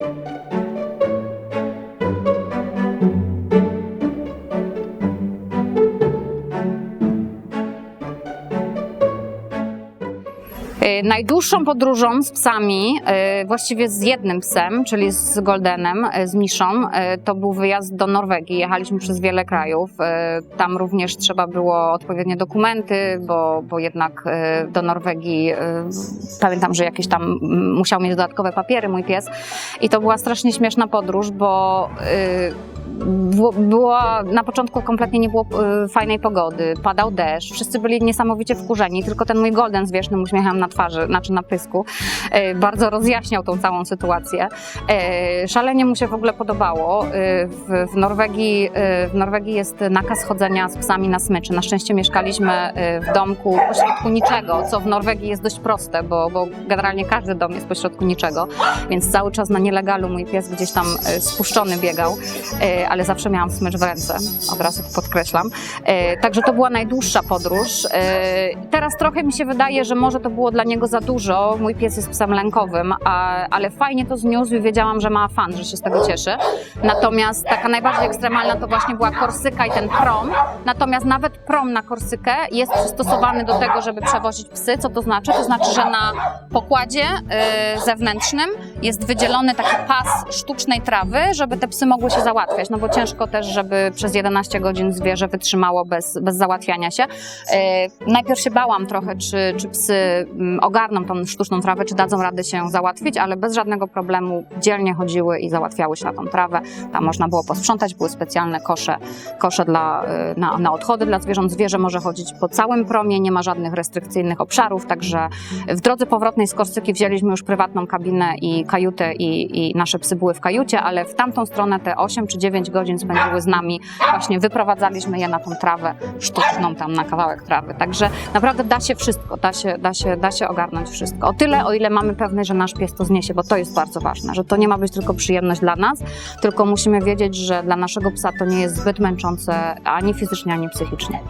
you Najdłuższą podróżą z psami, y, właściwie z jednym psem, czyli z Goldenem, y, z Miszą, to był wyjazd do Norwegii. Jechaliśmy przez wiele krajów. Tam również trzeba było odpowiednie dokumenty, bo, bo jednak do Norwegii pamiętam, że jakieś tam musiał mieć dodatkowe papiery mój pies. I to była strasznie śmieszna podróż, bo było, na początku kompletnie nie było fajnej pogody, padał deszcz, wszyscy byli niesamowicie wkurzeni, tylko ten mój golden z wiecznym uśmiechem na twarzy, znaczy na pysku, y, bardzo rozjaśniał tą całą sytuację. Y, szalenie mu się w ogóle podobało. Y, w, Norwegii, w Norwegii jest nakaz chodzenia z psami na smyczy. Na szczęście mieszkaliśmy w domku pośrodku niczego, co w Norwegii jest dość proste, bo, bo generalnie każdy dom jest pośrodku niczego, więc cały czas na nielegalu mój pies gdzieś tam spuszczony biegał e, ale zawsze miałam smycz w ręce, od razu to podkreślam. E, Także to była najdłuższa podróż. E, Teraz trochę mi się wydaje, że może to było dla niego za dużo. Mój pies jest psem lękowym, a, ale fajnie to zniósł i wiedziałam, że ma fan, że się z tego cieszy. Natomiast taka najbardziej ekstremalna to właśnie była Korsyka i ten prom. Natomiast nawet prom na Korsykę jest przystosowany do tego, żeby przewozić psy. Co to znaczy? To znaczy, że na pokładzie e, zewnętrznym jest wydzielony taki pas sztucznej trawy, żeby te psy mogły się załatwiać, no bo ciężko też, żeby przez 11 godzin zwierzę wytrzymało bez, bez załatwiania się. E, najpierw się bałam trochę, czy, czy psy mm, ogarną tą sztuczną trawę, czy dadzą radę się załatwić, ale bez żadnego problemu dzielnie chodziły i załatwiały się na tą trawę. Tam można było posprzątać, były specjalne kosze, kosze dla, e, na, na odchody dla zwierząt. Zwierzę może chodzić po całym promie, nie ma żadnych restrykcyjnych obszarów, także w drodze powrotnej z Korsyki wzięliśmy już prywatną kabinę i kajutę i, i nasze psy były w kajucie, ale w tamtą stronę te 8 czy 9 godzin spędziły z nami. Właśnie wyprowadzaliśmy je na tą trawę sztuczną tam na kawałek trawy. Także naprawdę da się wszystko, da się, da się, da się ogarnąć wszystko. O tyle, o ile mamy pewność, że nasz pies to zniesie, bo to jest bardzo ważne, że to nie ma być tylko przyjemność dla nas, tylko musimy wiedzieć, że dla naszego psa to nie jest zbyt męczące ani fizycznie, ani psychicznie.